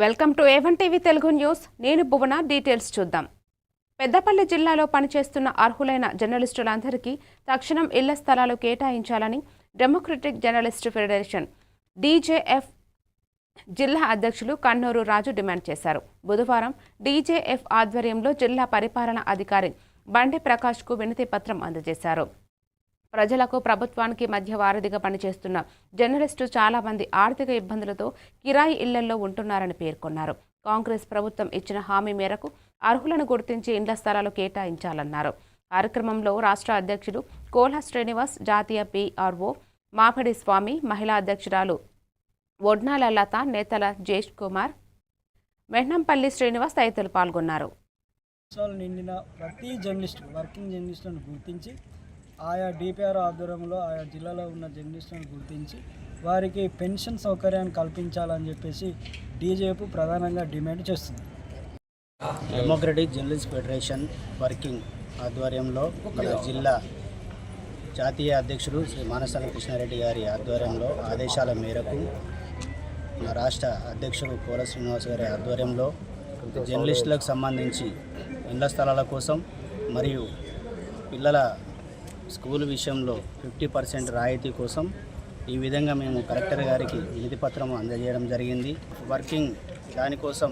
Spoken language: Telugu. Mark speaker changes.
Speaker 1: Welcome to A one TV Telugu news. నేను భువన డీటెయిల్స్ చూద్దాం. పెద్దపల్లి జిల్లాలో పనిచేస్తున్న అర్హులైన జర్నలిస్టులందరికీ తక్షణం ఇళ్ళ స్థలాలు కేటాయించాలని డెమోక్రటిక్ జర్నలిస్ట్ ఫెడరేషన్ డీజేఎఫ్ జిల్లా అధ్యక్షులు కన్నూరు రాజు డిమాండ్ చేశారు. బుధవారం డీజేఎఫ్ ఆధ్వర్యంలో జిల్లా పరిపాలన అధికారి బండి ప్రకాష్కు వినతి పత్రం అందజేశారు. ప్రజలకు ప్రభుత్వానికి మధ్య వారధిగా పనిచేస్తున్న జర్నలిస్టు చాలా మంది ఆర్థిక ఇబ్బందులతో కిరాయి ఇళ్ళలో ఉంటున్నారని పేర్కొన్నారు. కాంగ్రెస్ ప్రభుత్వం ఇచ్చిన హామీ మేరకు అర్హులను గుర్తించి ఇండ్ల స్థలాలు కేటాయించాలన్నారు. కార్యక్రమంలో రాష్ట్ర అధ్యక్షుడు కోల్హ శ్రీనివాస్ జాతీయ పీఆర్ఓ మాపడి స్వామి మహిళా అధ్యక్షురాలు ఒడ్నాల లత నేతల జేష్ కుమార్ మెహ్నంపల్లి శ్రీనివాస్ తదితరులు పాల్గొన్నారు.
Speaker 2: నిండిన ప్రతి జర్నలిస్ట్ వర్కింగ్ జర్నలిస్టులను గుర్తించి ఆయా డిపిఆర్ ఆధ్వర్యంలో ఆయా జిల్లాలో ఉన్న జర్నలిస్టులను గుర్తించి వారికి పెన్షన్ సౌకర్యాన్ని కల్పించాలని చెప్పేసి డీజేపు ప్రధానంగా డిమాండ్ చేస్తుంది.
Speaker 3: డెమోక్రటిక్ జర్నలిస్ట్ ఫెడరేషన్ వర్కింగ్ ఆధ్వర్యంలో మన జిల్లా జాతీయ అధ్యక్షుడు శ్రీ మానసాల కృష్ణారెడ్డి గారి ఆధ్వర్యంలో ఆదేశాల మేరకు మన రాష్ట్ర అధ్యక్షుడు కోల శ్రీనివాస్ గారి ఆధ్వర్యంలో జర్నలిస్టులకు సంబంధించి ఇళ్ళ స్థలాల కోసం మరియు పిల్లల స్కూల్ విషయంలో ఫిఫ్టీ పర్సెంట్ రాయితీ కోసం ఈ విధంగా మేము కలెక్టర్ గారికి వినతి పత్రం అందజేయడం జరిగింది. వర్కింగ్ దానికోసం